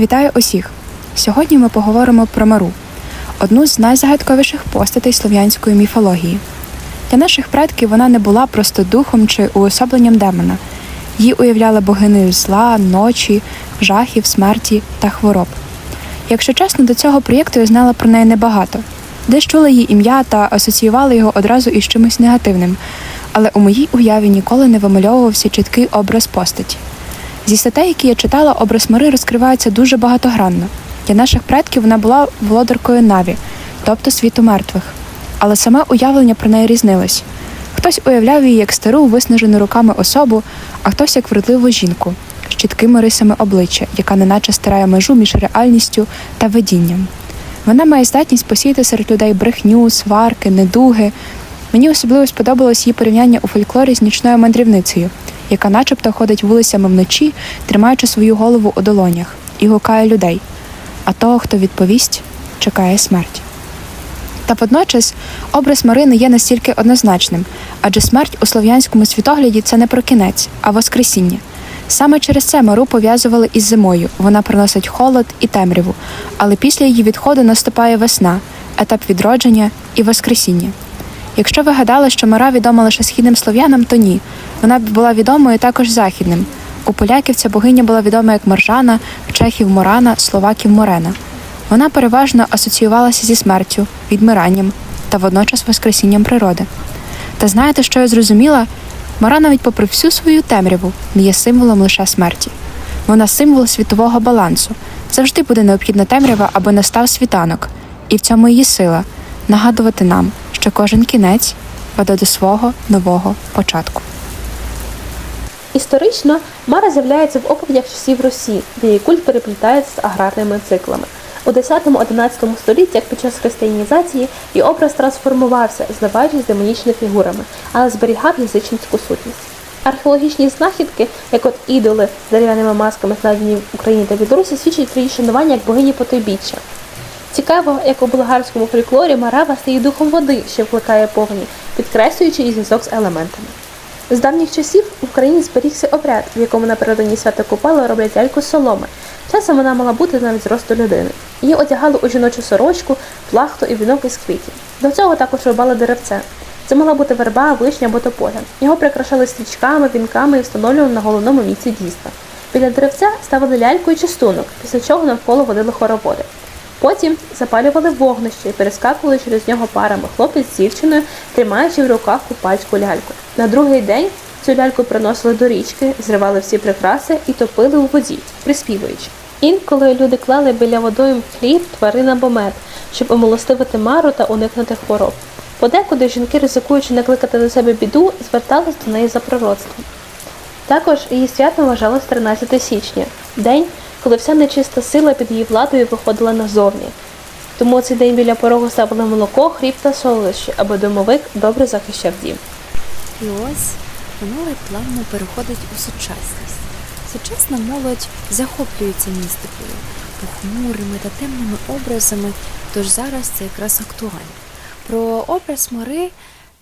Вітаю усіх! Сьогодні ми поговоримо про Мару, одну з найзагадковіших постатей слов'янської міфології. Для наших предків вона не була просто духом чи уособленням демона. Її уявляли богинею зла, ночі, жахів, смерті та хвороб. Якщо чесно, до цього проєкту я знала про неї небагато. Десь чула її ім'я та асоціювала його одразу із чимось негативним, але у моїй уяві ніколи не вимальовувався чіткий образ постаті. Зі статей, які я читала, образ Мари розкривається дуже багатогранно. Для наших предків вона була володаркою Наві, тобто світу мертвих. Але саме уявлення про неї різнилось. Хтось уявляв її як стару, виснажену руками особу, а хтось як вродливу жінку з чіткими рисами обличчя, яка неначе старає межу між реальністю та видінням. Вона має здатність посіяти серед людей брехню, сварки, недуги. Мені особливо сподобалось її порівняння у фольклорі з нічною мандрівницею, яка начебто ходить вулицями вночі, тримаючи свою голову у долонях, і гукає людей. А того, хто відповість, чекає смерть. Та водночас образ Марини є настільки однозначним, адже смерть у слов'янському світогляді це не про кінець, а воскресіння. Саме через це Мару пов'язували із зимою. Вона приносить холод і темряву, але після її відходу наступає весна, етап відродження і воскресіння. Якщо ви гадали, що Мара відома лише східним слов'янам, то ні. Вона була відомою також західним. У поляків ця богиня була відома як Маржана, в чехів Морана, словаків Морена. Вона переважно асоціювалася зі смертю, відмиранням та водночас воскресінням природи. Та знаєте, що я зрозуміла? Мара навіть попри всю свою темряву не є символом лише смерті. Вона символ світового балансу. Завжди буде необхідна темрява, аби настав світанок, і в цьому її сила нагадувати нам, що кожен кінець веде до свого нового початку. Історично Мара з'являється в оповідях часів Русі, де її культ переплітається з аграрними циклами. У 10-11 століттях під час християнізації її образ трансформувався, зливаючись з демонічними фігурами, але зберігав язичницьку сутність. Археологічні знахідки, як от ідоли з дерев'яними масками, знайдені в Україні та Білорусі, свідчать про її шанування як богині потойбіччя. Цікаво, як у болгарському фольклорі Марава стає духом води, що вкликає повні, підкреслюючи її зв'язок з елементами. З давніх часів в Україні зберігся обряд, в якому напередодні свята Купала роблять ляльку з соломи. Часом вона мала бути навіть зросту людини. Її одягали у жіночу сорочку, плахту і вінок із квітів. До цього також рубали деревце. Це могла бути верба, вишня або тополя. Його прикрашали стрічками, вінками і встановлювали на головному місці дійства. Біля деревця ставили ляльку і частунок, після чого навколо водили хороводи. Потім запалювали вогнище і перескакували через нього парами хлопець з дівчиною, тримаючи в руках купальську ляльку. На другий день цю ляльку приносили до річки, зривали всі прикраси і топили у воді, приспівуючи. Інколи люди клали біля водою хліб, тварин або мед, щоб омилостивити мару та уникнути хвороб. Подекуди жінки, ризикуючи накликати на себе біду, звертались до неї за пророцтвом. Також її свято вважалось 13 січня, день, коли вся нечиста сила під її владою виходила назовні. Тому цей день біля порогу ставили молоко, хліб та солодощі, аби домовик добре захищав дім. І ось минуле плавно переходить у сучасність. Сучасна молодь захоплюється містикою, похмурими та темними образами, тож зараз це якраз актуально. Про образ Мари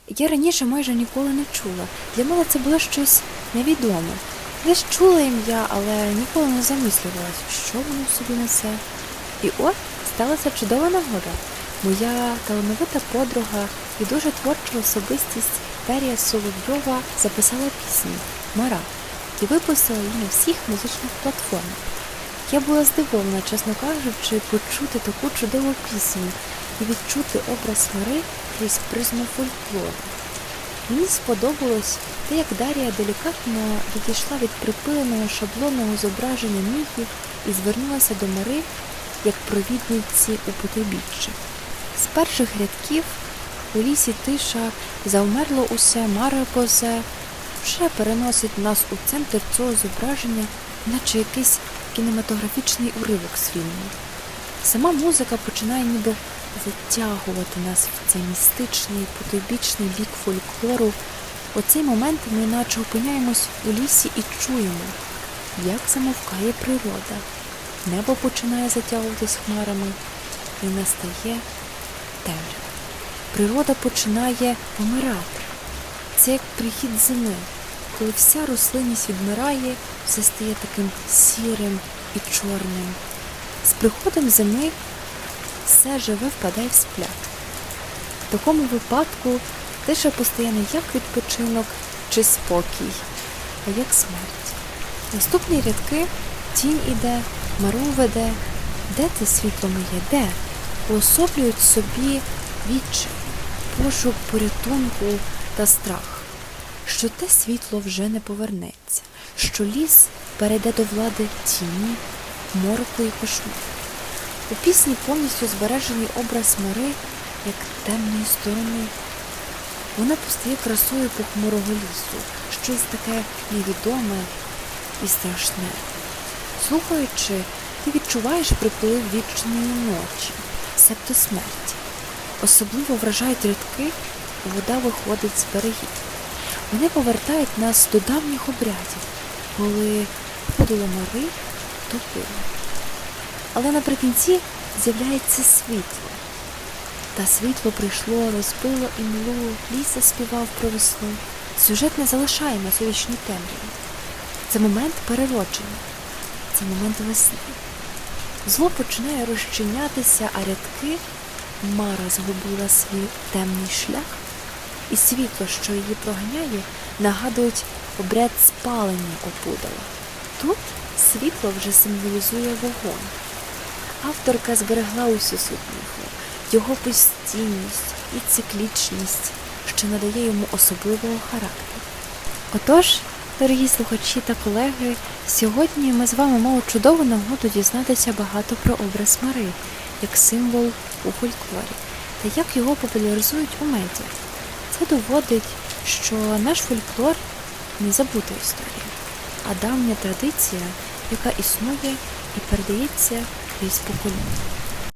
я раніше майже ніколи не чула. Для мене це було щось невідоме. Десь чула ім'я, але ніколи не замислювалася, що воно собі несе. І от сталася чудова нагода. Моя талановита подруга і дуже творча особистість Дар'я Соловйова записала пісню Мара і випустила її на всіх музичних платформах. Я була здивована, чесно кажучи, почути таку чудову пісню і відчути образ Мари крізь призму фольклору. Мені сподобалось те, як Дар'я делікатно відійшла від припиленого шаблонного зображення міфів і звернулася до Мари як провідниці у потойбіччя. З перших рядків у лісі тиша завмерло усе, маре позе, вже переносить нас у центр цього зображення, наче якийсь кінематографічний уривок з фільму. Сама музика починає ніби затягувати нас в цей містичний, потойбічний бік фольклору. У цей момент ми наче опиняємось у лісі і чуємо, як замовкає природа. Небо починає затягуватись хмарами і настає темрява. Природа починає помирати. Це як прихід зими, коли вся рослинність відмирає, все стає таким сірим і чорним. З приходом зими все живе впадає в сплят. В такому випадку тиша постає не як відпочинок чи спокій, а як смерть. Наступні рядки тінь іде, мару веде, де те світло моє, де? Уособлюють собі відчай, пошук порятунку та страх, що те світло вже не повернеться, що ліс перейде до влади тіні, мороку і кошмару. У пісні повністю збережений образ Мари як темної сторони. Вона постає красою похмурого лісу, щось таке невідоме і страшне. Слухаючи, ти відчуваєш приплив вічної ночі, себто смерті. Особливо вражають рядки, вода виходить з берегів. Вони повертають нас до давніх обрядів, коли подоло мари топило. Але наприкінці з'являється світло. Та світло прийшло, розбило імлу, ліс заспівав про весну. Сюжет не залишає нас у вічній темряві. Це момент переродження, це момент весни. Зло починає розчинятися, а рядки Мара згубила свій темний шлях, і світло, що її проганяє, нагадують обряд спалення опудала. Тут світло вже символізує вогонь. Авторка зберегла усю сутніху, його постійність і циклічність, що надає йому особливого характеру. Отож, дорогі слухачі та колеги, сьогодні ми з вами мали чудову нагоду дізнатися багато про образ Мари як символ у фольклорі та як його популяризують у медіа. Це доводить, що наш фольклор не забута історія, а давня традиція, яка існує і передається крізь покоління.